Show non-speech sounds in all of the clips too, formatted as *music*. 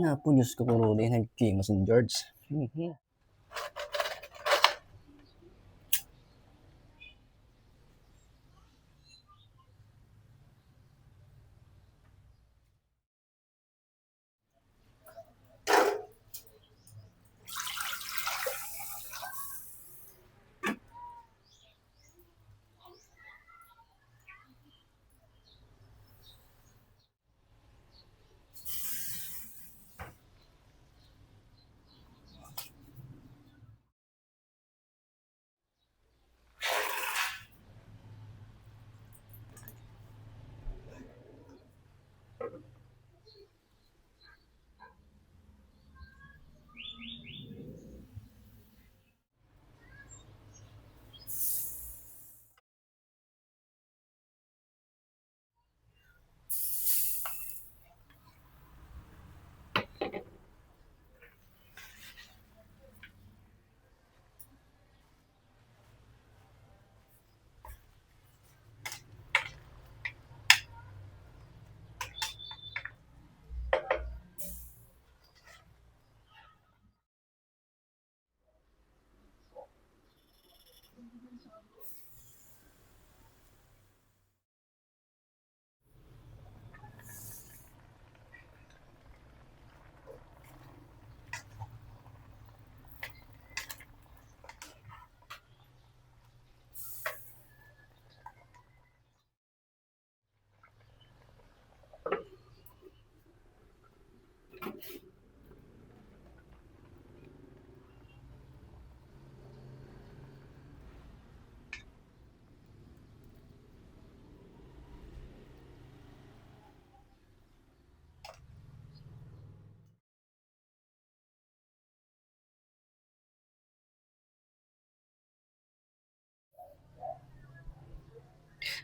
Nga po, Diyos ko po, Rudy, nag-King St. George. Mhm.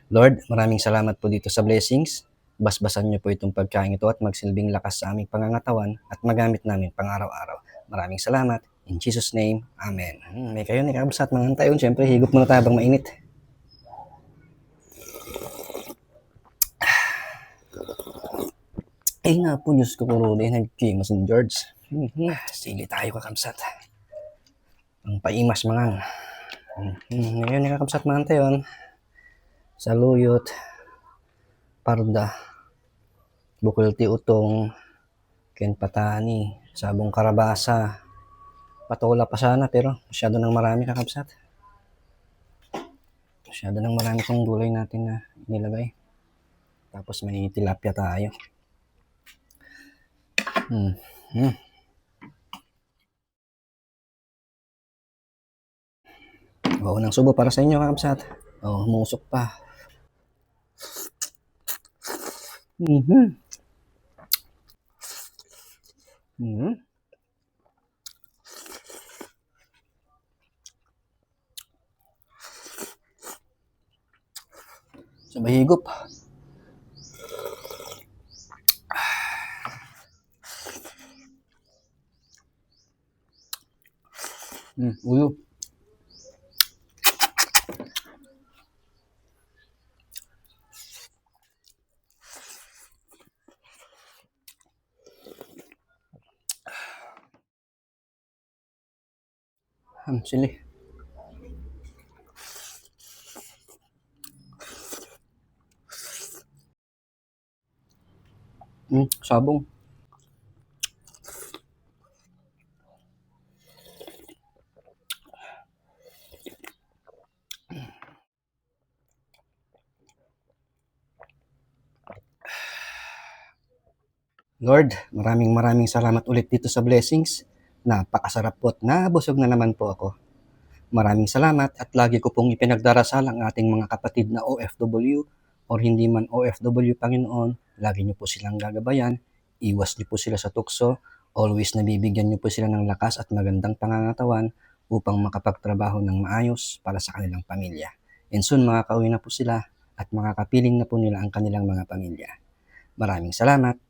Lord, maraming salamat po dito sa blessings. Basbasan niyo po itong pagkain ito at magsilbing lakas sa aming pangangatawan at magamit namin pang araw-araw. Maraming salamat. In Jesus' name, Amen. Hmm, may kayo, nakabasa at mga tayo. Siyempre, higop muna tayo habang mainit. Ay *sighs* nga po, Diyos ko po, Rudy, nag-King St. George. Mhm. Sili tayo kakamsat. Ang paimas mga. Mhm. Ngayon, nakakamsat mga tayo. Saluyot, parda, bukol ti utong, ken patani, sabong karabasa, patola pa sana pero masyado nang marami kakabsat. Masyado nang marami tong gulay natin na nilagay. Tapos may tilapia tayo. Hmm. Hmm. Oo, ng subo para sa inyo kakabsat. Oh, musok pa. 음. 음. 좀 매급. 음, 우유. Hmm, sili. Hmm, sabong. Lord, maraming maraming salamat ulit dito sa blessings. Napakasarap po at nabusog na naman po ako. Maraming salamat at lagi ko pong ipinagdarasal ang ating mga kapatid na OFW or hindi man OFW Panginoon, lagi niyo po silang gagabayan, iwas niyo po sila sa tukso, always nabibigyan niyo po sila ng lakas at magandang pangangatawan upang makapagtrabaho ng maayos para sa kanilang pamilya. And soon makakauwi na po sila at makakapiling na po nila ang kanilang mga pamilya. Maraming salamat.